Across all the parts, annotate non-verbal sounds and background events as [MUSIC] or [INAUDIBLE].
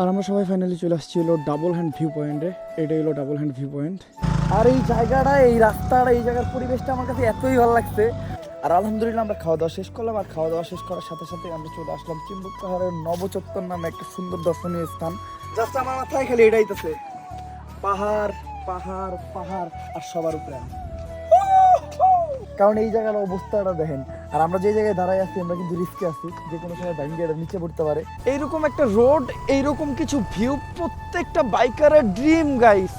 আর আমরা সবাই ফাইনালি চলে আসছি হলো ডাবল হ্যান্ড ভিউ পয়েন্টে এটাই হলো ডাবল হ্যান্ড ভিউ পয়েন্ট আর এই জায়গাটা, এই রাস্তাটা, এই জায়গার পরিবেশটা আমার কাছে এতই ভালো লাগছে। আর আলহামদুলিল্লাহ আমরা খাওয়া দাওয়া শেষ করলাম, আর খাওয়া দাওয়া শেষ করার সাথে সাথে আমরা চলে আসলাম চিম্বুক পাহাড়ের নবচত্বর নামে একটা সুন্দর দর্শনীয় স্থান। জাস্ট আমার মাথায় খালি এটাই তাছে পাহাড় পাহাড় পাহাড়, আর সবার উপরে কারণ এই জায়গার অবস্থাটা দেখেন আর আমরা যে জায়গায় দাঁড়াই আছি, আমরা কিন্তু রিস্কে আছি। যে কোনো সময় এটা নিচে পড়তে পারে। এইরকম একটা রোড এইরকম কিছু ভিউ প্রত্যেকটা বাইকারের ড্রিম গাইস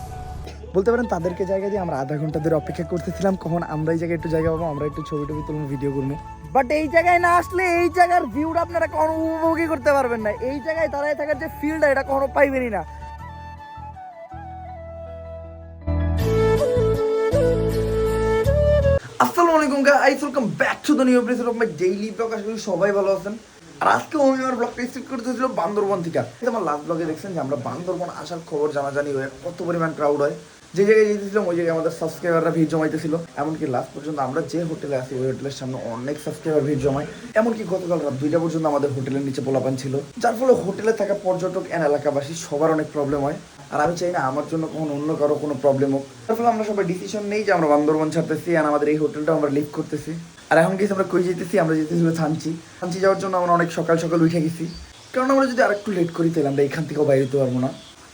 বলতে পারেন, তাদেরকে জায়গা দিয়ে আমরা আধা ঘণ্টা ধরে অপেক্ষা করতেছিলাম। কখন আমরা এই জায়গায় একটু জায়গা পাবো, আমরা একটু ছবি টবি তুলবো ভিডিও করব। বাট এই জায়গায় না আসলে, এই জায়গার ভিউটা আপনারা কখনো উপভোগই করতে পারবেন না। এই জায়গায় দাঁড়ায় থাকার যে ফিল্ডটা এটা কখনো পাইবেনই না। আসসালামু আলাইকুম guys welcome back to the new episode of my daily blog আশা করি সবাই ভালো আছেন। আর আজকে আমি আমার ব্লগটা করতে হয়েছিল বান্দরবন থেকে। আমার লাস্ট ব্লগে দেখছেন যে আমরা বান্দরবন আসার খবর জানাজানি হয়ে কত পরিমাণ ক্রাউড হয়। যে জায়গায় যেতেছিলাম, ওই জায়গায় আমাদের সাবস্ক্রাইবাররা ভিড় জমাইতেছিল। এমনকি লাস্ট পর্যন্ত আমরা যে হোটেলে আছি, ওই হোটেলের সামনে অনেক সাবস্ক্রাইবার ভিড় জমায়। এমনকি গতকাল রাত দুইটা পর্যন্ত আমাদের হোটেলের নিচে পোলাপান ছিল। যার ফলে হোটেলে থাকা পর্যটক এন এলাকাবাসী সবার অনেক প্রবলেম হয়। আর আমি চাই না আমার জন্য কখনো অন্য কারও কোনো প্রবলেম হোক। তার ফলে আমরা সবাই ডিসিশন নেই যে আমরা বান্দরবন ছাড়তেছি আর আমাদের এই হোটেলটা আমরা লিভ করতেছি। আর এখন গেছি আমরা কই যেতেছি? আমরা যেতেছি থানচি। থানচি যাওয়ার জন্য আমরা অনেক সকাল সকাল উঠে গেছি। কারণ আমরা যদি আরেকটু লেট করি তাহলে আমরা এখান থেকেও বাইরে যেতে পারব না।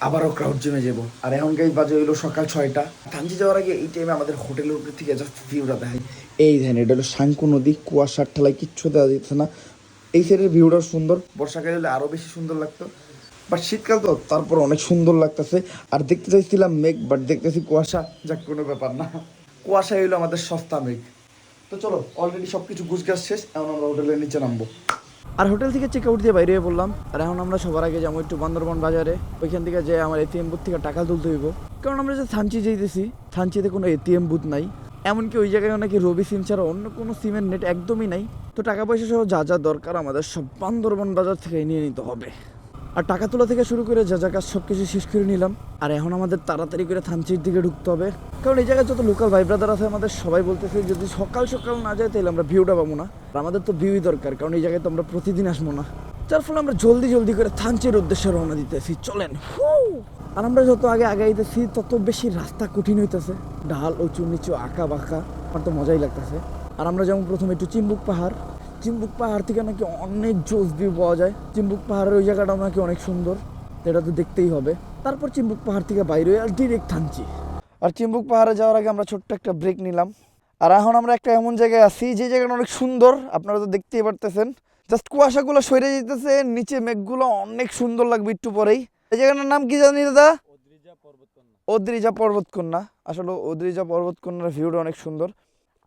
আবারও ক্রাউড জমে যাব। আর এখন গাইজ বাজে হইল সকাল ছয়টা। থানচি যাওয়ার আগে এই টাইমে আমাদের হোটেলের উপর থেকে জাস্ট ভিউটা দেখায় এই দেখেন এটা হলো শাঙ্কু নদী, কুয়াশার ঠেলায় কিচ্ছু দেওয়া যেতেছে না। এই সাইডের ভিউটা সুন্দর। বর্ষাকালে হলে আরও বেশি সুন্দর লাগতো। বাট শীতকাল তো তারপর অনেক সুন্দর লাগতেছে। আর দেখতে চাইছিলাম মেঘ বাট দেখতেছি কুয়াশা। যাক, কোনো ব্যাপার না। কুয়াশা হইল আমাদের সস্তা মেঘ। তো চলো অলরেডি সব কিছু গুছগাছ শেষ। এখন আমরা হোটেলের নিচে নামবো। আর হোটেল থেকে চেক আউট দিয়ে বাইরে বললাম আর এখন আমরা সবার আগে যাব একটু বান্দরবন বাজারে। ওইখান থেকে যে আমার এটিএম বুথ থেকে টাকা তুলতে হইব। কারণ আমরা যে থানচি যেতেছি থানচিতে কোনো এটিএম বুথ নাই। এমনকি ওই জায়গায় নাকি রবি সিম ছাড়া অন্য কোনো সিমের নেট একদমই নাই। তো টাকা পয়সা সহ যা যা দরকার আমাদের সব বান্দরবন বাজার থেকে নিয়ে নিতে হবে। আর টাকা তোলা থেকে শুরু করে যা যা কাজ সব কিছু শেষ করে নিলাম। আর এখন আমাদের তাড়াতাড়ি করে থানচির দিকে ঢুকতে হবে। কারণ এই জায়গায় যত লোকাল ভাই ব্রাদার আছে আমাদের, সবাই বলতেছে যদি সকাল সকাল না যায় তাহলে আমরা ভিউটা পাবো না। আর আমাদের তো ভিউই দরকার, কারণ এই জায়গায় তো আমরা প্রতিদিন আসব না। যার ফলে আমরা জলদি জলদি করে থানচির উদ্দেশ্যে রওনা দিতেছি। চলেন। আর আমরা যত আগে আগাইতেছি তত বেশি রাস্তা কঠিন হইতেছে। ঢাল উঁচু নিচু, আঁকা বাঁকা, আমার তো মজাই লাগতেছে। আর আমরা যেমন প্রথমে একটু চিম্বুক পাহাড়। চিম্বুক পাহাড় থেকে নাকি অনেক জোস ভিউ পাওয়া যায়। চিম্বুক পাহাড়ের ওই জায়গাটাও নাকি অনেক সুন্দর। এটা তো দেখতেই হবে। তারপর চিম্বুক পাহাড় থেকে বাইরে আর ডিরেক্ট থানছি আর চিম্বুক পাহাড়ে যাওয়ার আগে আমরা ছোট্ট একটা ব্রেক নিলাম। আর এখন আমরা একটা এমন জায়গায় আছি যে জায়গাটা অনেক সুন্দর। আপনারা তো দেখতেই পারতেছেন। জাস্ট কুয়াশাগুলো সরে যেতেছে নিচে মেঘগুলো অনেক সুন্দর লাগবে একটু পরেই। এই জায়গাটার নাম কি জানি দাদা? ওদ্রিজা পর্বতকন্যা। আসলে ওদ্রিজা পর্বতকন্যার ভিউটা অনেক সুন্দর।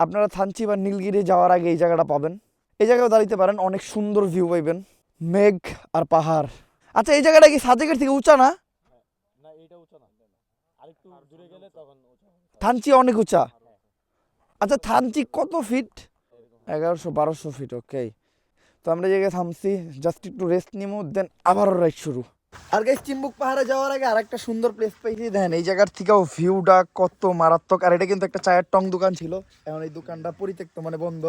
আপনারা থানচি বা নীলগিরি যাওয়ার আগে এই জায়গাটা পাবেন। এই জায়গায় দাঁড়িতে পারেন অনেক সুন্দর ভিউ পাইবেন। মেঘ আর পাহাড়। আচ্ছা এই জায়গাটা কি সাজেকের থেকে উঁচা না? থানচি অনেক উঁচা। আচ্ছা থানচি কত ফিট এগারোশো বারোশো ফিট ওকে তো আমরা এই জায়গায় থামছি জাস্ট একটু রেস্ট নিবো দেন আবারও রাইড শুরু। আর গাইস চিম্বুক পাহাড়ে যাওয়ার আগে আরেকটা সুন্দর প্লেস পাইছি দেখেন, এই জায়গার থেকেও ভিউটা কত মারাত্মক। আর এটা কিন্তু একটা চায়ের টং দোকান ছিল। এখন এই দোকানটা পরিত্যক্ত মানে বন্ধ।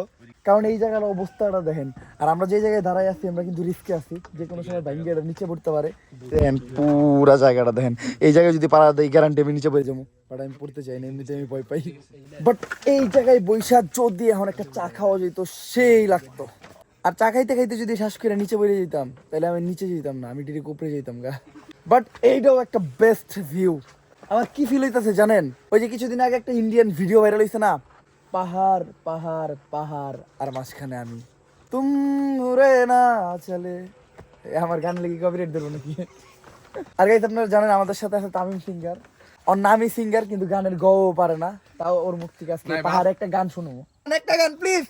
কারণ এই জায়গার অবস্থাটা দেখেন। আর আমরা যে জায়গায় দাঁড়াই আছি, আমরা কিন্তু রিস্কে আছি। যে কোনো সময় বাইঙ্গে নিচে পড়তে পারে। দেখেন, পুরা জায়গাটা দেখেন। এই জায়গায় যদি পাড়া দেয় গ্যারান্টি আমি নিচে পড়ে যাব। বাট আমি পড়তে চাই না এমনিতে আমি ভয় পাই। বাট এই জায়গায় বৈশাখ যদি এখন একটা চা খাওয়া যেত, সেই লাগতো। আর চা খাইতে খাইতে যদি শ্বাস করে নিচে পড়ে যেতাম তাহলে আমি নিচে যেতাম না আমি ডিরেক্ট উপরে যেতাম গা। বাট এইটাও একটা বেস্ট ভিউ আমার কি ফিল হইতাছে জানেন? ওই যে কিছুদিন আগে একটা ইন্ডিয়ান ভিডিও ভাইরাল হয়েছে না? পাহাড় পাহাড় পাহাড় আর মাঝখানে আমি। তুম রে না চলে। আমার গান লেগে কপিরাইট দেবো নাকি? আর গাইতে আপনারা জানেন আমাদের সাথে আছে তামিম সিঙ্গার ওর নামই সিঙ্গার কিন্তু গানের গও পারে না। তাও ওর মুখ থেকে পাহাড়ে একটা গান শুনব। একটা গান প্লিজ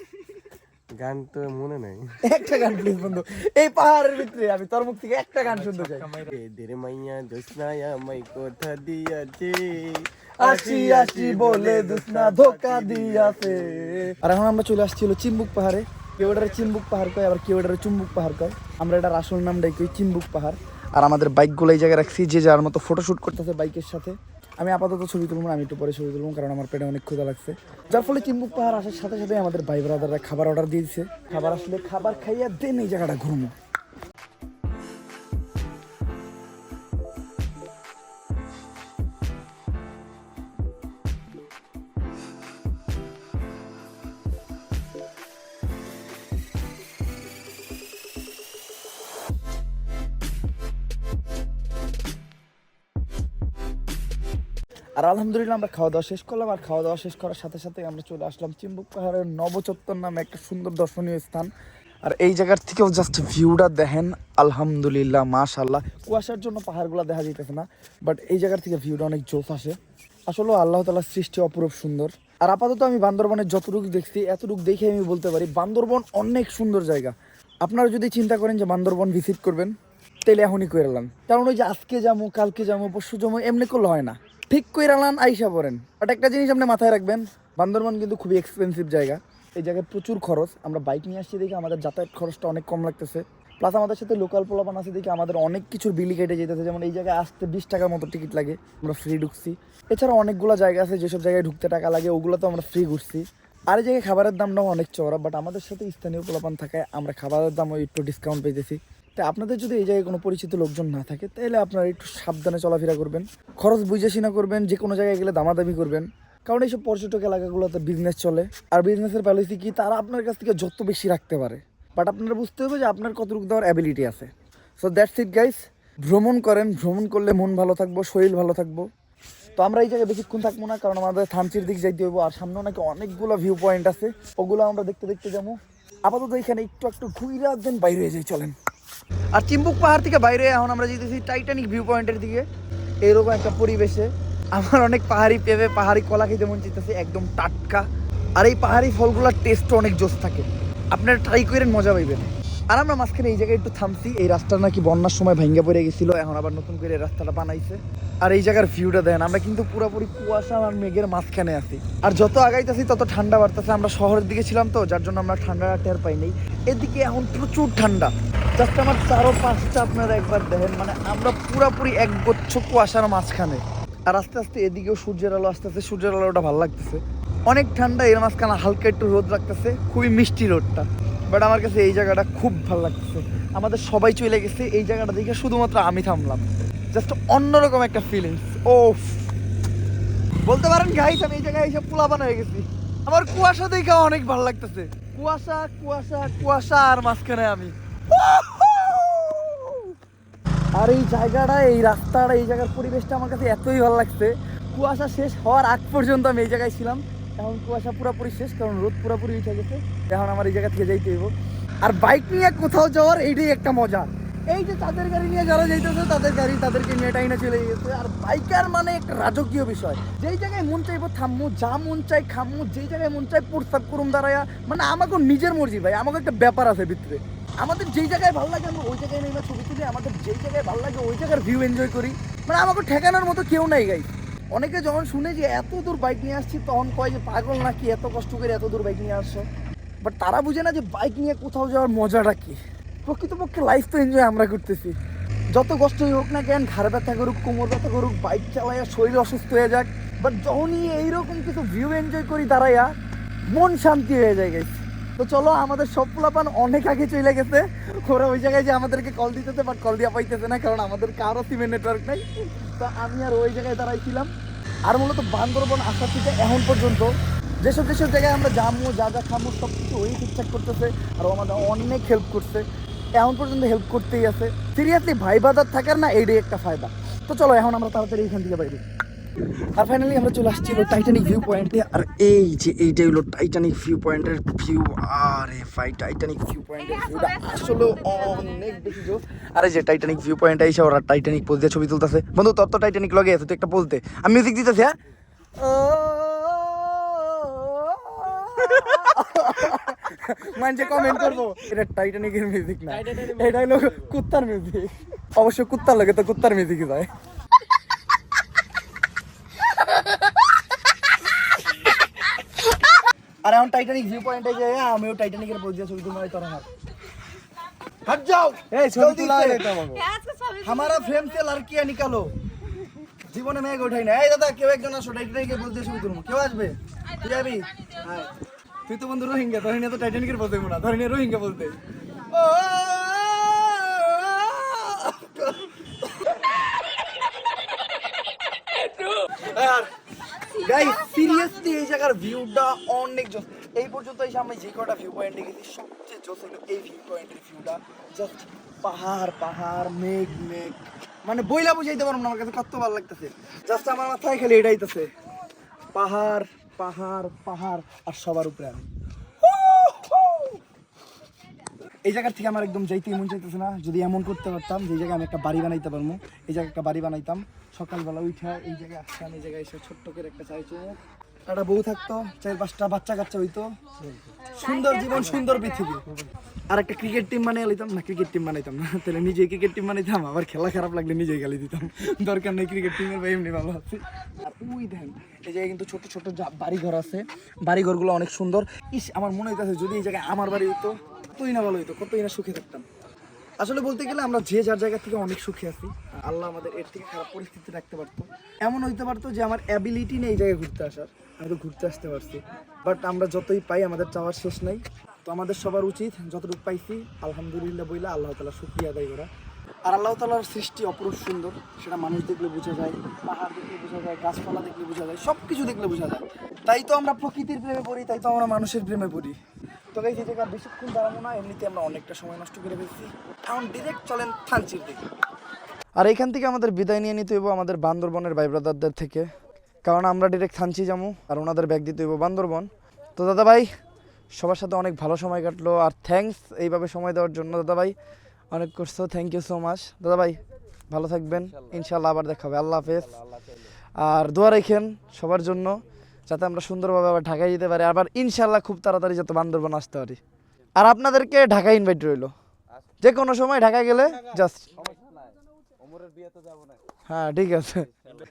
গান তো মনে নাই। একটা গান প্লিজ বন্ধু এই পাহাড়ের ভিতরে আমি তোর মুখ থেকে একটা গান শুনতে চাই। দের মাইয়া দোসনায়া মাই কথা দিয়াছে। আসি আসি বলে দুসনা ধোকা দিয়াছে। আর এখন আমরা চলে আসছি হলো চিম্বুক পাহাড়ে। কেউ এটারে চিম্বুক পাহাড় কয় আবার কেউ এটারে চুম্বুক পাহাড় কয়। আমরা এটার আসল নামটাই কই চিম্বুক পাহাড়। আর আমাদের বাইকগুলো এই জায়গায় রাখছি যে যার মতো ফটোশুট করতেছে বাইকের সাথে। আমি আপাতত ছবি তুলবো না, আমি একটু পরে ছবি তুলবো কারণ আমার পেটে অনেক ক্ষুদা লাগছে। যার ফলে চিম্বুক পাহাড় আসার সাথে সাথে আমাদের ভাই ব্রাদাররা খাবার অর্ডার দিয়েছে খাবার আসলে খাবার খাইয়া দেন এই জায়গাটা ঘুরবো। আর আলহামদুলিল্লাহ আমরা খাওয়া দাওয়া শেষ করলাম, আর খাওয়া দাওয়া শেষ করার সাথে সাথে আমরা চলে আসলাম চিম্বুক পাহাড়ের নবচত্বর নামে একটা সুন্দর দর্শনীয় স্থান। আর এই জায়গার থেকেও জাস্ট ভিউটা দেখেন, আলহামদুলিল্লাহ মাশাল্লাহ কুয়াশার জন্য পাহাড়গুলো দেখা যাইতেছে না বাট এই জায়গার থেকে ভিউটা অনেক জোস আসে। আসলে আল্লাহ তালার সৃষ্টি অপরূপ সুন্দর। আর আপাতত আমি বান্দরবনের যতটুকু দেখছি, এতটুকু দেখে আমি বলতে পারি, বান্দরবন অনেক সুন্দর জায়গা। আপনারা যদি চিন্তা করেন যে বান্দরবন ভিজিট করবেন তাহলে এখনই করে এলাম কারণ ওই যে আজকে যাব কালকে যাব পরশু যাব এমনি করলে হয় না। ঠিক এলাম আইসা পড়েন। বাট একটা জিনিস আপনি মাথায় রাখবেন, বান্দরবন কিন্তু খুবই এক্সপেন্সিভ জায়গা। এই জায়গায় প্রচুর খরচ। আমরা বাইক নিয়ে আসছি দেখে আমাদের যাতায়াত খরচটা অনেক কম লাগতেছে। প্লাস আমাদের সাথে লোকাল পোলাপান আছে দেখে আমাদের অনেক কিছুর বিলি কেটে যেতেছে। যেমন এই জায়গায় আসতে বিশ টাকার মতো টিকিট লাগে, আমরা ফ্রি ঢুকছি। এছাড়া অনেকগুলো জায়গা আছে, যেসব জায়গায় ঢুকতে টাকা লাগে ওগুলো তো আমরা ফ্রি ঘুরছি। আর এই জায়গায় খাবারের দামটাও অনেক চড়া বাট আমাদের সাথে স্থানীয় পোলাপান থাকায় আমরা খাবারের দামও একটু ডিসকাউন্ট পেয়েছি তাই আপনাদের যদি এই জায়গায় কোনো পরিচিত লোকজন না থাকে, তাহলে আপনারা একটু সাবধানে চলাফেরা করবেন। খরচ বুঝে শুনে করবেন, যে কোনো জায়গায় গেলে দামাদামি করবেন। কারণ এইসব পর্যটক এলাকাগুলোতে বিজনেস চলে। আর বিজনেসের পলিসি কি? তারা আপনার কাছ থেকে যত বেশি রাখতে পারে। বাট আপনারা বুঝতে হবে যে আপনার কতটুকু দেওয়ার অ্যাবিলিটি আছে। সো দ্যাটস ইট গাইস ভ্রমণ করেন। ভ্রমণ করলে মন ভালো থাকব, শরীর ভালো থাকব। তো আমরা এই জায়গায় বেশিক্ষণ থাকব না, কারণ আমাদের থানচির দিক যাইতে হইব। আর সামনেও নাকি অনেকগুলো ভিউ পয়েন্ট আছে। ওগুলো আমরা দেখতে দেখতে যাব। আপাতত এখানে একটু একটু ঘুরে দেন বাইরে যাই, চলেন। আর চিম্বুক পাহাড় থেকে বাইরে এখন আমরা যেতেছি টাইটানিক ভিউ পয়েন্টের দিকে। এরকম একটা পরিবেশে। আমার অনেক পাহাড়ি পেঁপে পাহাড়ি কলা খেতে মন চাইতেছে, একদম টাটকা। আর এই পাহাড়ি ফলগুলোর টেস্টও অনেক জোশ থাকে। আপনারা ট্রাই করেন, মজা পাইবেন। আর আমরা মাঝখানে এই জায়গায় একটু থামছি। এই রাস্তা নাকি বন্যার সময় ভাঙ্গা পড়ে গেছিল, এখন আবার নতুন করে রাস্তাটা বানাইছে। আর এই জায়গার ভিউটা দেন আমরা কিন্তু পুরোপুরি কুয়াশা আর মেঘের মাঝখানে আছি। আর যত আগাইতেছি, তত ঠান্ডা বাড়তেছে। আমরা শহরের দিকে ছিলাম তো, যার জন্য আমরা ঠান্ডাটা টের পাই নাই। এদিকে এখন প্রচুর ঠান্ডা। জাস্ট আমার চারো পাঁচটা আপনারা একবার দেখেন মানে আমরা পুরোপুরি এক গুচ্ছ কুয়াশার মাঝখানে। আর আস্তে আস্তে এদিকেও সূর্যের আলো আস্তে আস্তে সূর্যের আলোটা ভালো লাগতেছে। অনেক ঠান্ডা, এর মাঝখানে হালকা একটু রোদ লাগতেছে। খুবই মিষ্টি রোদটা। বাট আমার কাছে এই জায়গাটা খুব ভালো লাগতেছে। আমাদের সবাই চলে গেছে, এই জায়গাটা দেখে শুধুমাত্র আমি থামলাম। জাস্ট অন্যরকম একটা ফিলিংস ও বলতে পারেন গাইস আমি এই জায়গায় এসে পোলাপান হয়ে গেছি। আমার কুয়াশা দেখে অনেক ভালো লাগতেছে। কুয়াশা কুয়াশা কুয়াশা আর মাঝখানে আমি। আর এই জায়গাটা, এই রাস্তাটা, এই জায়গার পরিবেশটা আমার কাছে এতই ভালো লাগছে। কুয়াশা শেষ হওয়ার আগ পর্যন্ত আমি এই জায়গায় ছিলাম। এখন কুয়াশা পুরোপুরি শেষ, কারণ রোদ পুরোপুরি উঠে গেছে। এখন আমার এই জায়গা থেকে যাইতে হইব। আর বাইক নিয়ে কোথাও যাওয়ার এইটাই একটা মজা। এই যে তাদের গাড়ি নিয়ে যারা যাইতেছে, তাদের গাড়ি তাদেরকে নিয়ে টাইনা চলে গেছে। আর বাইকার মানে একটা রাজকীয় বিষয়। যেই জায়গায় মন চাইব থামমু যা মন চাই খামমু যেই জায়গায় মন চাই প্রস্তাব করুম দাঁড়ায়া। মানে আমাকে নিজের মর্জি ভাই আমাকে একটা ব্যাপার আছে ভিতরে। আমাদের যেই জায়গায় ভালো লাগে, আমরা ওই জায়গায় নেই ছবি তুলি, আমাদের যেই জায়গায় ভালো লাগে, ওই জায়গার ভিউ এনজয় করি। মানে আমাকে ঠেকানোর মতো কেউ নাই গাই অনেকে যখন শুনে যে এত দূর বাইক নিয়ে আসছি, তখন কয় যে পাগল নাকি এত কষ্ট করে এত দূর বাইক নিয়ে আসছো? বাট তারা বুঝে না যে বাইক নিয়ে কোথাও যাওয়ার মজাটা কি। প্রকৃতপক্ষে লাইফ তো এনজয় আমরা করতেছি। যত কষ্টই হোক না কেন, ঘাড় ব্যথা করুক, কোমর ব্যথা করুক বাইক চালাইয়া শরীর অসুস্থ হয়ে যাক বাট যখনই এইরকম কিছু ভিউ এনজয় করি দাঁড়াইয়া, মন শান্তি হয়ে যায় গেছে তো চলো, আমাদের সব পোলাপান অনেক আগে চলে গেছে। ওরা ওই জায়গায় যে আমাদেরকে কল দিতেছে বাট কল দিয়া পাইতেছে না, কারণ আমাদের কারও সিমের নেটওয়ার্ক নাই। তো আমি আর ওই জায়গায় দাঁড়াইছিলাম। আর মূলত বান্দরবন আসার থেকে এখন পর্যন্ত যেসব যেসব জায়গায় আমরা যাব, যা যা খামো সব কিছু ওই ঠিকঠাক করতেছে, আর আমাদের অনেক হেল্প করছে। এখন পর্যন্ত হেল্প করতেই আছে। সিরিয়াসলি ভাই বাজার থাকার না, এইটাই একটা ফায়দা। তো চলো, এখন আমরা তাড়াতাড়ি এখান থেকে বাইরে আর ফাইনালি আমরা চলে আসছি হলো টাইটানিক ভিউ পয়েন্টে আর এই যে এইটাই হলো টাইটানিক ভিউ পয়েন্টের ভিউ আরে ভাই টাইটানিক ভিউ পয়েন্টের ভিউটা আসলে অনেক বেশি জোস আরে যে টাইটানিক ভিউ পয়েন্ট আইসা ওরা টাইটানিক পোজ দিয়ে ছবি তুলতেছে। বন্ধু তোর তো টাইটানিক লগে আছে তুই একটা পোজ দে। আমি মিউজিক দিতেছি হ্যাঁ? মানছে কমেন্ট করব এটা টাইটানিকের মিউজিক না। এটা হলো কুত্তার মিউজিক অবশ্য কুত্তার লাগে তো কুত্তার মিউজিক যায়। আর এখন টাইটানিক ভিউ পয়েন্টে যাই আমিও টাইটানিকের পোজ দিয়ে ছবি তুলবো তোর আমার हट जाओ এই ছবি জলদি তোলা से। এটা আমাকে हमारा फ्रेम से लड़कियां निकालो জীবনে মেঘ ওঠাই না এই দাদা কেউ একজন আসো টাইটানিকের বলতে ছবি তুলবো কেউ আসবে তুই যাবি হ্যাঁ তুই তো বন্ধু রোহিঙ্গা ধরে নিয়ে তো টাইটানিকের বলতে না ধরে নিয়ে রোহিঙ্গা বলতে গাইস সিরিয়াসলি এই জায়গার ভিউটা অনেক জোস। এই পর্যন্ত এসে আমি যে কটা ভিউ পয়েন্টে গেছি সবচেয়ে জোস হলো এই ভিউ পয়েন্টের ভিউটা জাস্ট পাহাড় পাহাড়, মেঘ মেঘ। মানে বইলা বুঝাইতে পারব না, আমার কাছে কত ভালো লাগতেছে। জাস্ট আমার মাথায় খালি এটাই তাছে পাহাড় পাহাড় পাহাড়, আর সবার উপরে আমি। এই জায়গা থেকে আমার একদম যাইতে মন চাইতেছে না। যদি এমন করতে পারতাম, যে জায়গায় আমি একটা বাড়ি বানাইতে পারব এই জায়গায় একটা বাড়ি বানাইতাম। সকালবেলা উঠে এই জায়গায় আসতাম, এই জায়গায় এসে ছোট্ট করে একটা চাই একটা বউ থাকতো চার পাঁচটা বাচ্চা কাচ্চা হইতো। সুন্দর জীবন, সুন্দর পৃথিবী। আর একটা ক্রিকেট টিম বানিয়ে লইতাম। না ক্রিকেট টিম বানাইতাম না। তাহলে নিজেই ক্রিকেট টিম বানাইতাম। আবার খেলা খারাপ লাগলে নিজেই গালি দিতাম। দরকার নেই ক্রিকেট টিমের ভাই এমনি ভালো আছে। আর ওই দেখেন, এই জায়গায় কিন্তু ছোট ছোট বাড়িঘর আছে। বাড়ি ঘরগুলো অনেক সুন্দর। ইস, আমার মনে হইতেছে যদি এই জায়গায় আমার বাড়ি হইতো কতই না ভালো হইতো, কতই না সুখে থাকতাম। আসলে বলতে গেলে আমরা যে যার জায়গা থেকে অনেক সুখী আছি, আল্লাহ আমাদের এর থেকে খারাপ পরিস্থিতি রাখতে পারতো। এমন হইতে পারতো যে আমার অ্যাবিলিটি নেই এই জায়গায় ঘুরতে আসার, আমি তো ঘুরতে আসতে পারছি। বাট আমরা যতই পাই, আমাদের চাওয়ার শেষ নাই। তো আমাদের সবার উচিত, যতটুকু পাইছি, আলহামদুলিল্লাহ বইলা আল্লাহ তালা শুক্রিয়া আদায় করা। আর আল্লাহ তালার সৃষ্টি অপরূপ সুন্দর। সেটা মানুষ দেখলে বোঝা যায়, পাহাড় দেখলে বোঝা যায়, গাছপালা দেখলে বোঝা যায় সব কিছু দেখলে বোঝা যায়। তাই তো আমরা প্রকৃতির প্রেমে পড়ি, তাই তো আমরা মানুষের প্রেমে পড়ি। তো গাইজ এই জায়গা বেশিক্ষণ দাঁড়াবো না এমনিতে আমরা অনেকটা সময় নষ্ট করে ফেলছি। এখন ডিরেক্ট চলেন থানচির দিকে। আর এখান থেকে আমাদের বিদায় নিয়ে নিতে হইব আমাদের বান্দরবনের ভাই ব্রাদারদের থেকে। কারণ আমরা ডিরেক্ট থানচি যাব আর ওনাদের ব্যাগ দিতে হইব বান্দরবন। তো দাদা ভাই সবার সাথে অনেক ভালো সময় কাটলো আর থ্যাঙ্কস এইভাবে সময় দেওয়ার জন্য দাদা ভাই অনেক করছ থ্যাংক ইউ সো মাচ দাদা ভাই ভালো থাকবেন ইনশাল্লাহ আবার দেখা হবে আল্লাহ হাফেজ। আর দোয়া রাখেন সবার জন্য। যাতে আমরা সুন্দরভাবে আবার ঢাকায় যেতে পারি। আবার ইনশাল্লাহ খুব তাড়াতাড়ি যাতে বান্দরবান আসতে পারি। আর আপনাদেরকে ঢাকায় ইনভাইট রইল। যে কোনো সময় ঢাকায় গেলে জাস্ট হ্যাঁ ঠিক আছে।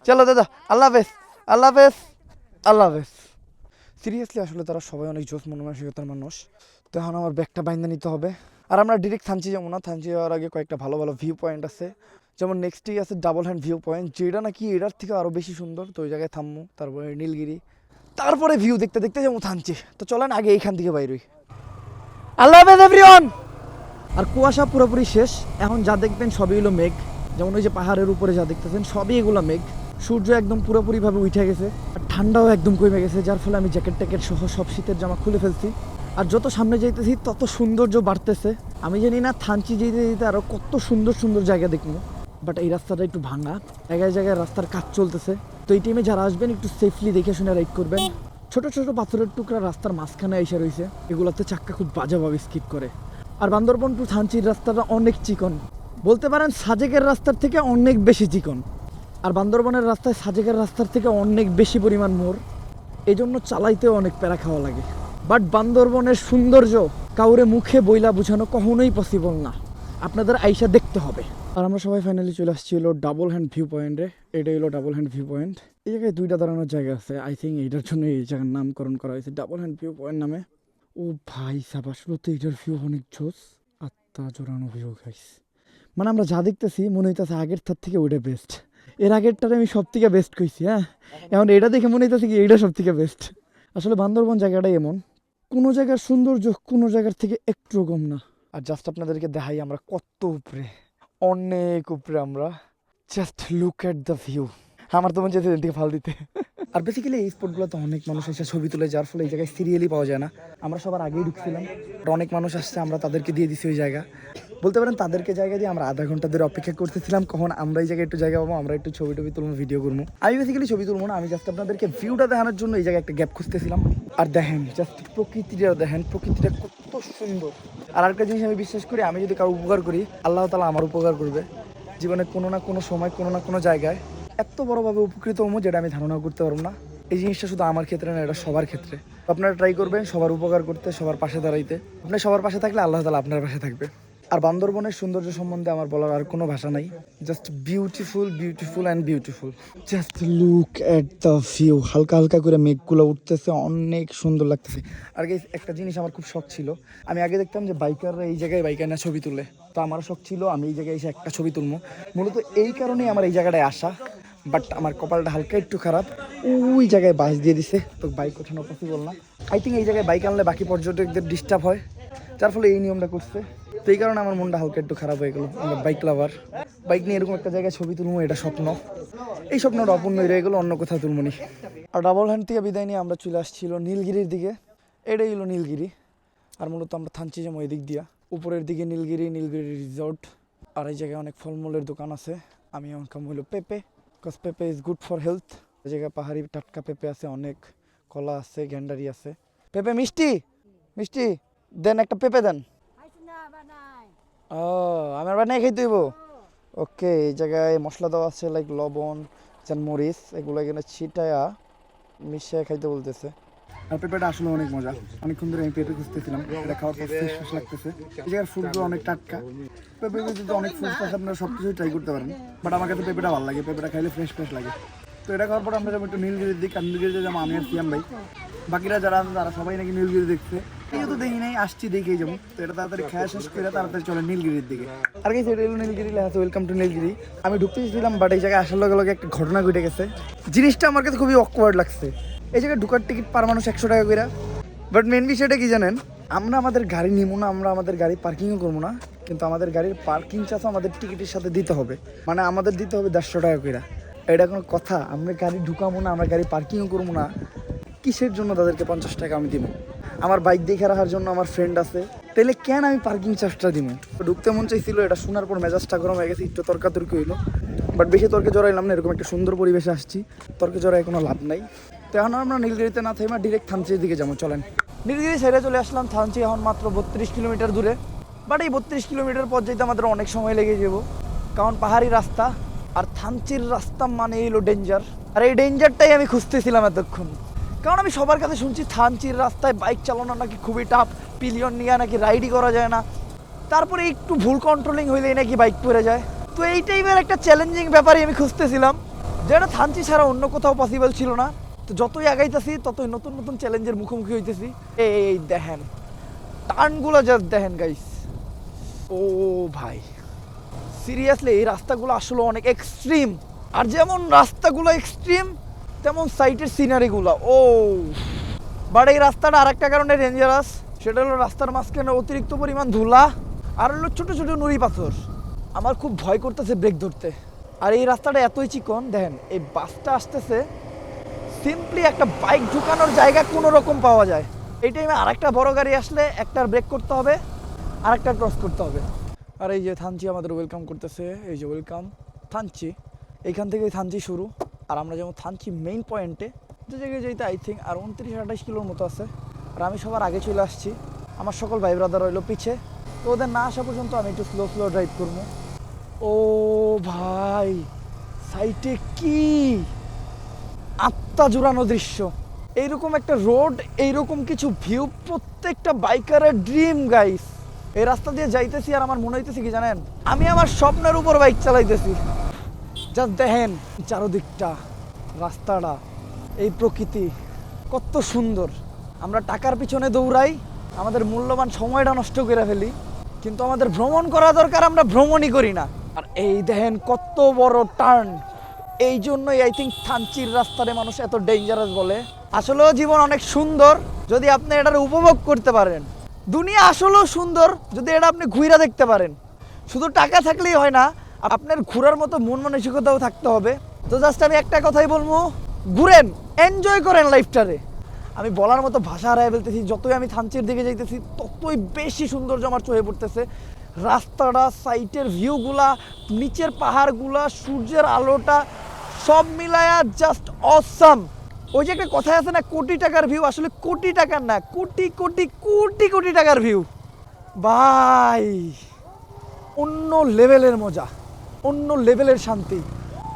চলো দাদা, আল্লাহ হাফেজ আল্লাহ হাফেজ আল্লাহ হাফেজ। সিরিয়াসলি আসলে তারা সবাই অনেক জোশ মন মানসিকতার মানুষ। তো এখন আমার ব্যাগটা বাইন্দা নিতে হবে। আর আমরা ডিরেক্ট থানচি যাব না। থানচি যাওয়ার আগে কয়েকটা ভালো ভালো ভিউ পয়েন্ট আছে। যেমন নেক্সট নেক্সটই আছে ডাবল হ্যান্ড ভিউ পয়েন্ট যেটা নাকি এটার থেকে আরও বেশি সুন্দর। তো ওই জায়গায় থামবো। তারপরে নীলগিরি তারপরে ভিউ দেখতে দেখতে যাব থানচি তো চলেন আগে এইখান থেকে বাইরই আল্লাহ হাফেজ এভরিওয়ান আর কুয়াশা পুরোপুরি শেষ এখন যা দেখবেন সবই হলো মেঘ। যেমন ওই যে পাহাড়ের উপরে যা দেখতেছেন সবই এগুলো মেঘ। সূর্য একদম পুরোপুরিভাবে উঠে গেছে আর ঠান্ডাও একদম কমে গেছে যার ফলে আমি জ্যাকেট ট্যাকেট সহ সব শীতের জামা খুলে ফেলছি। আর যত সামনে যাইতেছি তত সৌন্দর্য বাড়তেছে। আমি জানি না থানচি যেতে যেতে আরও কত সুন্দর সুন্দর জায়গা দেখব। বাট এই রাস্তাটা একটু ভাঙা জায়গায় জায়গায় রাস্তার কাজ চলতেছে। তো এই টাইমে যারা আসবেন, একটু সেফলি দেখে শুনে রাইড করবেন। ছোট ছোট পাথরের টুকরা রাস্তার মাঝখানে এসে রয়েছে এগুলোতে চাক্কা খুব বাজেভাবে স্কিপ করে। আর বান্দরবন টু থানচির রাস্তাটা অনেক চিকন। বলতে পারেন সাজেকের রাস্তার থেকে অনেক বেশি চিকন। আর বান্দরবনের রাস্তায় সাজেকের রাস্তার থেকে অনেক বেশি পরিমাণ মোড়। এই জন্য চালাইতেও অনেক প্যারা খাওয়া লাগে। বাট বান্দরবনের সৌন্দর্য কাউরে মুখে বইলা বোঝানো কখনোই পসিবল না। আপনাদের আইসা দেখতে হবে। আর আমরা সবাই ফাইনালি চলে আসছি হলো ডাবল হ্যান্ড ভিউ পয়েন্টে এটাই হলো ডাবল হ্যান্ড ভিউ পয়েন্ট এই জায়গায় দুইটা দাঁড়ানোর জায়গা আছে। আই থিঙ্ক এইটার জন্য এই জায়গার নামকরণ করা হয়েছে ডাবল হ্যান্ড ভিউ পয়েন্ট নামে। ও ভাই সাব আসলে তো এটার ভিউ অনেক জোস। আত্মা জোরানো ভিউ গাইস মানে আমরা যা দেখতেছি, মনে হইতেছে আগের তার থেকে ওইটা বেস্ট এর আগেরটারে আমি সব থেকে বেস্ট কইছি হ্যাঁ? এখন এটা দেখে মনে হইতেছে কি এইটা সব থেকে বেস্ট আসলে বান্দরবন জায়গাটাই এমন। কোনো জায়গার সৌন্দর্য কোনো জায়গার থেকে একটু কম না। আর জাস্ট আপনাদেরকে দেখাই আমরা কত উপরে। অনেক উপরে আমরা। Just look at the view আমার তো মনে যেতে দিকে ফাল দিতে। আর বেসিক্যালি এই স্পটগুলোতে অনেক মানুষ এসে ছবি তুলে, যার ফলে এই জায়গায় সিরিয়ালি পাওয়া যায় না। আমরা সবার আগেই ঢুকছিলাম। আর অনেক মানুষ আসছে, আমরা তাদেরকে দিয়ে দিছি ওই জায়গা। বলতে পারেন তাদেরকে জায়গা দিয়ে আমরা আধা ঘণ্টা ধরে অপেক্ষা করতেছিলাম, কখন আমরা এই জায়গায় একটু জায়গা পাবো, আমরা একটু ছবি টবি তুলবো ভিডিও করব। আমি বেসিক্যালি ছবি তুলবো না, আমি জাস্ট আপনাদেরকে ভিউটা দেখানোর জন্য এই জায়গায় একটা গ্যাপ খুঁজতেছিলাম। আর দেখেন জাস্ট প্রকৃতিটা দেখেন, প্রকৃতিটা কত সুন্দর। আর আরেকটা জিনিস আমি বিশ্বাস করি, আমি যদি কারও উপকার করি, আল্লাহ তালা আমার উপকার করবে। জীবনে কোনো না কোনো সময়, কোনো না কোনো জায়গায় এত বড়োভাবে উপকৃত হব যেটা আমি ধারণা করতে পারব না। এই জিনিসটা শুধু আমার ক্ষেত্রে না, এটা সবার ক্ষেত্রে। আপনারা ট্রাই করবেন, সবার উপকার করতে, সবার পাশে দাঁড়াইতে। আপনি সবার পাশে থাকলে আল্লাহ তালা আপনার পাশে থাকবে। আর বান্দরবনের সৌন্দর্য সম্বন্ধে আমার বলার আর কোনো ভাষা নাই। Just beautiful beautiful and beautiful just look at the view হালকা হালকা করে মেঘগুলো উঠতেছে অনেক সুন্দর লাগতেছে। আর একটা জিনিস আমার খুব শখ ছিল। আমি আগে দেখতাম যে বাইকাররা এই জায়গায় বাইকার না ছবি তুলে। তো আমার শখ ছিল আমি এই জায়গায় এসে একটা ছবি তুলবো। মূলত এই কারণেই আমার এই জায়গাটায় আসা। বাট আমার কপালটা হালকা একটু খারাপ। ওই জায়গায় বাস দিয়ে দিছে। তো বাইক ওঠানো পসিবল না। আই থিঙ্ক এই জায়গায় বাইক আনলে বাকি পর্যটকদের ডিস্টার্ব হয়। যার ফলে এই নিয়মটা করছে। তো এই কারণে আমার মনটা হালকা একটু খারাপ হয়ে গেলো, আমার বাইক লাভার বাইক নিয়ে এরকম একটা জায়গায় ছবি তুলবো, এটা স্বপ্ন। এই স্বপ্নটা অপূর্ণ রয়ে গেলো অন্য কোথাও তুলবো নি। আর ডাবল হ্যান্ড থেকে বিদায় নিয়ে আমরা চলে আসছিল নীলগিরির দিকে। এটাই হলো নীলগিরি। আর মূলত আমরা থানচি যেমন দিক দিয়া। উপরের দিকে নীলগিরি নীলগিরি রিসর্ট আর এই জায়গায় অনেক ফলমূলের দোকান আছে। আমি খাম হলো পেঁপে। বিকজ পেঁপে ইজ গুড ফর হেলথ এই জায়গায় পাহাড়ি টাটকা পেঁপে আছে, অনেক কলা আছে, গ্যান্ডারি আছে। পেঁপে মিষ্টি! মিষ্টি! দেন একটা পেঁপে দেন। আমার বানাই ওকে, এই জায়গায় মশলা দেওয়া আছে লাইক লবণ যেন মরিচ এগুলো এখানে ছিটায়া খাইতে বলতেছে। আর পেঁপেটা আসলে অনেক মজা। অনেকক্ষণ ধরে আমি পেঁপে খুঁজতেছিলাম, এটা খাওয়ার পর লাগতেছে। এই জায়গার ফুডগুলো অনেক টাটকা। পেঁপে যদি অনেক ফ্রুটস আছে, আপনারা সব কিছুই ট্রাই করতে পারেন। বাট আমার কাছে পেঁপেটা ভালো লাগে, পেঁপেটা খাইলে ফ্রেশ ফ্রেশ লাগে। তো এটা খাওয়ার পর আমরা যাব একটু নীলগিরির দিক, আর নীলগিরিতে যাব আমি আর সিয়াম ভাই। বাকিরা যারা আছে, তারা সবাই নাকি নীলগিরি দেখছে। এই তো দেখি নাই, আসছি, দেখেই যাব। তো এটা তাড়াতাড়ি খাওয়া শেষ করে তাড়াতাড়ি চলে নীলগিরির দিকে। আর কি সেটা নীলগিরি লেখা ওয়েলকাম টু নীলগিরি। আমি ঢুকতে চেয়েছিলাম বাট এই জায়গায় আসার লগে লগে একটা ঘটনা ঘটে গেছে। জিনিসটা আমার কাছে খুবই অকওয়ার্ড লাগছে। এই জায়গায় ঢুকার টিকিট পার মানুষ একশো টাকা করে বাট মেন বিষয়টা কি জানেন? আমরা আমাদের গাড়ি নিবো না, আমরা আমাদের গাড়ি পার্কিংও করব না। কিন্তু আমাদের গাড়ির পার্কিং চার্জ আমাদের টিকিটের সাথে দিতে হবে। মানে আমাদের দিতে হবে দেড়শো টাকা করে এটা কোনো কথা, আমরা গাড়ি ঢুকাবো না, আমরা গাড়ি পার্কিংও করব না। কিসের জন্য তাদেরকে পঞ্চাশ টাকা আমি দিব? আমার বাইক দেখে রাখার জন্য আমার ফ্রেন্ড আছে। তাহলে কেন আমি পার্কিং চার্জটা দিব? ঢুকতে মন চাইছিল, এটা শোনার পর মেজাজটা গরম হয়ে গেছে, একটু তর্কাতর্কি হইল। বাট বেশি তর্কে জড়াইলাম না, এরকম একটা সুন্দর পরিবেশে আসছি। তর্কে জড়াই কোনো লাভ নাই। তো এখন আমরা নীলগিরিতে না থাকি ডিরেক্ট থানচির দিকে যাব, চলেন। নীলগিরি সাইডে চলে আসলাম, থানচি এখন মাত্র বত্রিশ কিলোমিটার দূরে। বাট এই বত্রিশ কিলোমিটার পর যেতে আমাদের অনেক সময় লেগে যাব। কারণ পাহাড়ি রাস্তা, আর থানচির রাস্তা মানে এলো ডেঞ্জার আর এই ডেঞ্জারটাই আমি খুঁজতেছিলাম এতক্ষণ। কারণ আমি সবার কাছে শুনছি, থানচির রাস্তায় বাইক চালানো নাকি খুবই টাফ পিলিয়ন নিয়ে নাকি রাইডই করা যায় না। তারপরে একটু ভুল কন্ট্রোলিং হইলেই নাকি বাইক পড়ে যায়। তো এই টাইপের একটা চ্যালেঞ্জিং ব্যাপারই আমি খুঁজতেছিলাম। যেটা থানচি ছাড়া অন্য কোথাও পসিবল ছিল না। তো যতই আগাইতেছি, ততই নতুন নতুন চ্যালেঞ্জের মুখোমুখি হইতেছি। এই এই দেখেন। টার্নগুলো জাস্ট দেখেন গাইস ও ভাই। সিরিয়াসলি এই রাস্তাগুলো আসলে অনেক এক্সট্রিম আর যেমন রাস্তাগুলো এক্সট্রিম তেমন সাইটের সিনারিগুলো ও। বাট এই রাস্তাটা আরেকটা কারণে ডেঞ্জারাস সেটা হলো রাস্তার মাঝখানে অতিরিক্ত পরিমাণ ধুলা আর হলো ছোটো ছোটো নুড়ি পাথর। আমার খুব ভয় করতেছে ব্রেক ধরতে। আর এই রাস্তাটা এতই চিকন, দেখেন, এই বাসটা আসতেছে সিম্পলি একটা বাইক ঢুকানোর জায়গা কোনো রকম পাওয়া যায়। এই টাইমে আরেকটা বড় গাড়ি আসলে একটার ব্রেক করতে হবে, আরেকটা ক্রস করতে হবে। আর এই যে থানচি আমাদের ওয়েলকাম করতেছে, এই যে ওয়েলকাম থানচি এইখান থেকে থানচি শুরু। আর আমরা যেমন থানছি মেইন পয়েন্টে যে জায়গায় যেতে আই থিঙ্ক আর উনত্রিশ আঠাশ কিলোর মতো আছে। আর আমি সবার আগে চলে আসছি। আমার সকল ভাই ব্রাদার রইল পিছে। তো ওদের না আসা পর্যন্ত আমি একটু স্লো স্লো ড্রাইভ করব। ও ভাই সাইটে কি? আত্মা জুড়ানো দৃশ্য। এইরকম একটা রোড এইরকম কিছু ভিউ প্রত্যেকটা বাইকারের ড্রিম গাইস এই রাস্তা দিয়ে যাইতেছি আর আমার মনে হইতেছে কি জানেন? আমি আমার স্বপ্নের উপর বাইক চালাইতেছি। জাস্ট দেখেন চারদিকটা, রাস্তাটা, এই প্রকৃতি কত সুন্দর। আমরা টাকার পিছনে দৌড়াই, আমাদের মূল্যবান সময়টা নষ্ট করে ফেলি, কিন্তু আমাদের ভ্রমণ করা দরকার, আমরা ভ্রমণই করি না। আর এই দেখেন কত বড় টার্ন। এই জন্যই আই থিঙ্ক থানচির রাস্তারে মানুষ এত ডেঞ্জারাস বলে। আসলেও জীবন অনেক সুন্দর, যদি আপনি এটার উপভোগ করতে পারেন। দুনিয়া আসলেও সুন্দর, যদি এটা আপনি ঘুরে দেখতে পারেন। শুধু টাকা থাকলেই হয় না আপনার ঘোরার মতো মন মানসিকতাও থাকতে হবে। তো জাস্ট আমি একটা কথাই বলব, ঘুরেন এনজয় করেন লাইফটারে আমি বলার মতো ভাষা হারাই ফেলতেছি, যতই আমি থানচির দিকে যাইতেছি, ততই বেশি সৌন্দর্য আমার চোখে পড়তেছে। রাস্তাটা সাইটের ভিউগুলা নিচের পাহাড়গুলা, সূর্যের আলোটা, সব মিলায়া জাস্ট অসাম ওই যে একটা কথা আছে না, কোটি টাকার ভিউ আসলে কোটি টাকার না, কোটি কোটি কোটি কোটি টাকার ভিউ ভাই, অন্য লেভেলের মজা। অন্য লেভেলের শান্তি।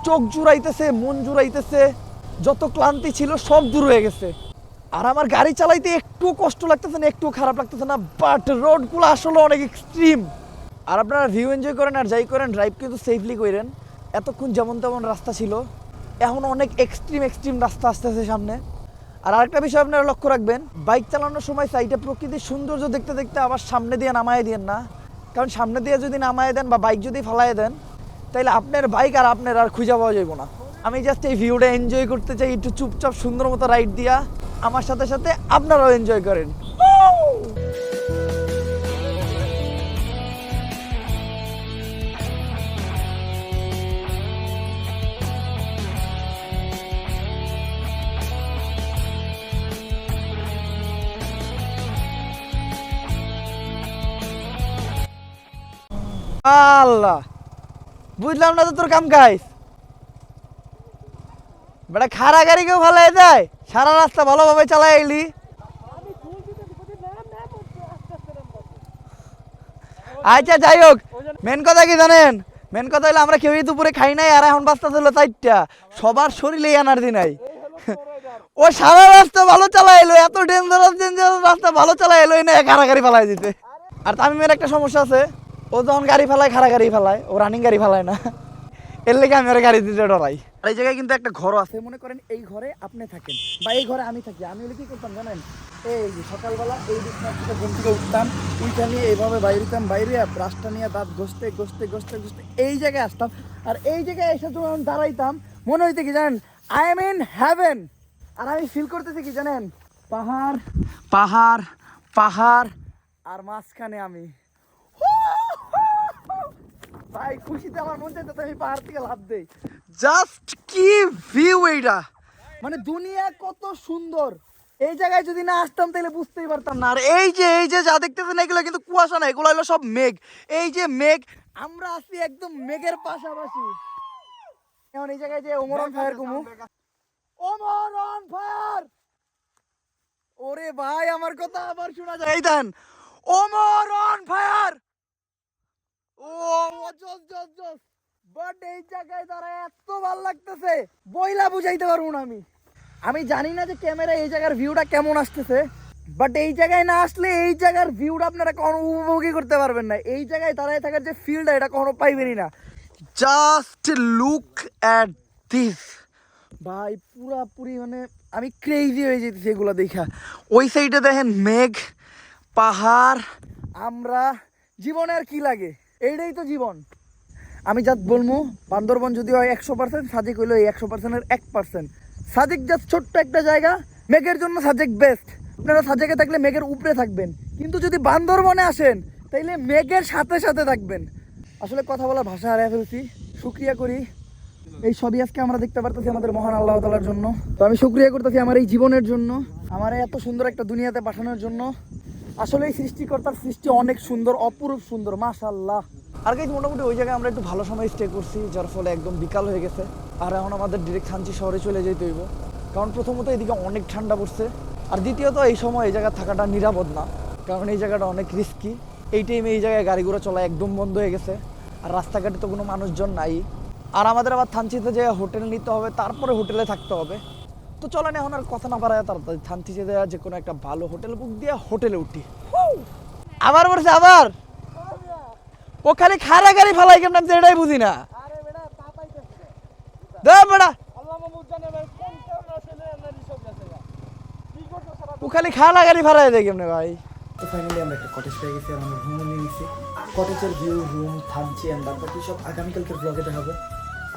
চোখ জুড়াইতেছে, মন জুড়াইতেছে, যত ক্লান্তি ছিল সব দূর হয়ে গেছে। আর আমার গাড়ি চালাইতে একটু কষ্ট লাগতেছে না একটু খারাপ লাগতেছে না বাট রোডগুলো আসলে অনেক এক্সট্রিম আর আপনারা ভিউ এনজয় করেন আর যাই করেন ড্রাইভ কিন্তু সেফলি করেন এতক্ষণ যেমন তেমন রাস্তা ছিল, এখন অনেক এক্সট্রিম এক্সট্রিম রাস্তা আসতেছে সামনে। আর আরেকটা বিষয় আপনারা লক্ষ্য রাখবেন বাইক চালানোর সময় সাইডে প্রকৃতির সৌন্দর্য দেখতে দেখতে আবার সামনে দিয়ে নামায় দেন না। কারণ সামনে দিয়ে যদি নামায় দেন বা বাইক যদি ফালায় দেন তাহলে আপনার বাইক আর আপনার আর খুঁজে পাওয়া যাবে না। আমি জাস্ট এই ভিউটা এনজয় করতে চাই, একটু চুপচাপ সুন্দর মতো রাইড দিয়া। আমার সাথে সাথে আপনারাও এনজয় করেন। আল্লাহ। বুঝলাম না তো তোর কাম গাইস বেটা খারা গাড়ি কেউ ভালাই দেয়? সারা রাস্তা ভালোভাবে চালাই এলি। আচ্ছা যাই হোক মেন কথা কি জানেন? মেন কথা হলো আমরা কেউই দুপুরে খাই নাই, আর এখন বাস্তা ছিল চারটা। সবার শরীরে এনার্জি নাই। [LAUGHS] ও সারা রাস্তা ভালো চালাই এলো, এত ডেঞ্জারাস ডেঞ্জারাস রাস্তা ভালো চালাই এলো, এনে খারা গাড়ি ফেলাই দিতে আর তামিমের একটা সমস্যা আছে। ও যখন গাড়ি ফেলায় খারা গাড়ি ফেলায়, ও রানিং গাড়ি ফেলায় না। এর লেগে আমি ওর গাড়ি দিতে ডরাই। আর এই জায়গায় কিন্তু একটা ঘর আছে। মনে করেন এই ঘরে আপনি থাকেন, বা এই ঘরে আমি থাকি। আমি হলে কি করতাম জানেন? এই সকালবেলা এই দিকটা ঘুম থেকে উঠতাম উইটা নিয়ে এইভাবে বাইরে দিতাম বাইরে ব্রাশটা নিয়ে দাঁত ঘষতে ঘষতে ঘষতে ঘষতে এই জায়গায় আসতাম। আর এই জায়গায় এসে যখন দাঁড়াইতাম, মনে হইতে কি জানেন? আই এম ইন হ্যাভেন আর আমি ফিল করতেছি কি জানেন? পাহাড় পাহাড় পাহাড়, আর মাঝখানে আমি। ভাই খুশিতে আমার মন চাইতে আমি পাহাড় থেকে লাভ দেই। জাস্ট কি ভিউ এইটা মানে দুনিয়া কত সুন্দর। এই জায়গায় যদি না আসতাম তাহলে বুঝতেই পারতাম না। আর এই যে এই যে যা দেখতেছেন এগুলো কিন্তু কুয়াশা না এগুলো হলো সব মেঘ। এই যে মেঘ আমরা আছি একদম মেঘের পাশাপাশি। এখন এই জায়গায় যে ওমরন ফায়ার কুমু। ওমরন ফায়ার ওরে ভাই আমার কথা আবার শোনা যায়। এই দেন ওমরন ফায়ার ও জস জস জস। বাট এই জায়গায় দাঁড়ায় এত ভালো লাগতেছে, বইলা বুঝাইতে পারব না আমি। আমি জানি না যে ক্যামেরা এই জায়গার ভিউটা কেমন আসতেছে। বাট এই জায়গায় না আসলে এই জায়গার ভিউটা আপনারা কখনো উপভোগই করতে পারবেন না। এই জায়গায় দাঁড়ায় থাকার যে ফিলটা এটা কখনো পাইবেনই না। জাস্ট লুক অ্যাট দিস ভাই, পুরাপুরি মানে আমি ক্রেজি হয়ে যেতেছি এগুলো দেখা। ওই সাইডে দেখেন মেঘ, পাহাড়। আমরা, জীবনে আর কি লাগে? এইটাই তো জীবন। আমি যাত বলব বান্দরবন যদি হয় একশো পার্সেন্ট সাজেক হইল এই একশো পার্সেন্টের এক পার্সেন্ট সাজেক জাস্ট ছোট্ট একটা জায়গা, মেঘের জন্য সাজেক বেস্ট আপনারা সাজেকে থাকলে মেঘের উপরে থাকবেন। কিন্তু যদি বান্দরবনে আসেন, তাইলে মেঘের সাথে সাথে থাকবেন। আসলে কথা বলার ভাষা হারিয়ে ফেলছি। শুক্রিয়া করি। এই সবই আজকে আমরা দেখতে পারতেছি আমাদের মহান আল্লাহ তালার জন্য। তো আমি শুক্রিয়া করতেছি আমার এই জীবনের জন্য, আমার এত সুন্দর একটা দুনিয়াতে পাঠানোর জন্য। আসলে এই সৃষ্টিকর্তার সৃষ্টি অনেক সুন্দর, অপরূপ সুন্দর মাশাল্লাহ আর গাইজ মোটামুটি ওই জায়গায় আমরা একটু ভালো সময় স্টে করছি, যার ফলে একদম বিকাল হয়ে গেছে। আর এখন আমাদের ডিরেক্ট খাঞ্চি শহরে চলে যেতে হইব। কারণ প্রথমত এদিকে অনেক ঠান্ডা পড়ছে, আর দ্বিতীয়ত এই সময় এই জায়গা থাকাটা নিরাপদ না। কারণ এই জায়গাটা অনেক রিস্কি এই টাইমে এই জায়গায় গাড়ি ঘোড়া চলা একদম বন্ধ হয়ে গেছে। আর রাস্তাঘাটে তো কোনো মানুষজন নাই। আর আমাদের আবার থানচিতে যে হোটেল নিতে হবে, তারপরে হোটেলে থাকতে হবে। তো চলেন এখন আর কথা না পারায় তাড়াতাড়ি। থানচিতে দেওয়া যে কোনো একটা ভালো হোটেল বুক দিয়ে হোটেলে উঠি। আবার বলছে আবার? ও খালি খারা গাড়ি ফেলাই কেমন আমি এটাই বুঝি না। দে বেড়া। আমরা গেছে ও খালি খালা গাড়ি ভাড়াই দেয় কেমনে ভাই? তো ফাইনালি আমরা একটা কটেজ পেয়ে গেছি আর আমরা রুম নিয়ে নিছি। কটেজের ভিউ রুম থামছি অ্যান্ড বাদ বাকি সব আগামীকালকে ব্লগে দেখাবো।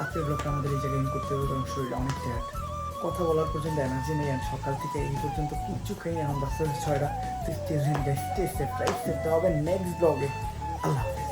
আজকের ব্লগটা আমাদের এই জায়গায় করতে হবে কারণ শরীর অনেক টায়ার্ড কথা বলার পর্যন্ত এনার্জি নেই আর সকাল থেকে এই পর্যন্ত কিচ্ছু খাই এখন বাস্তবে ছয়টা তো স্টে সেফ হবে নেক্সট ব্লগে আল্লাহ হাফিজ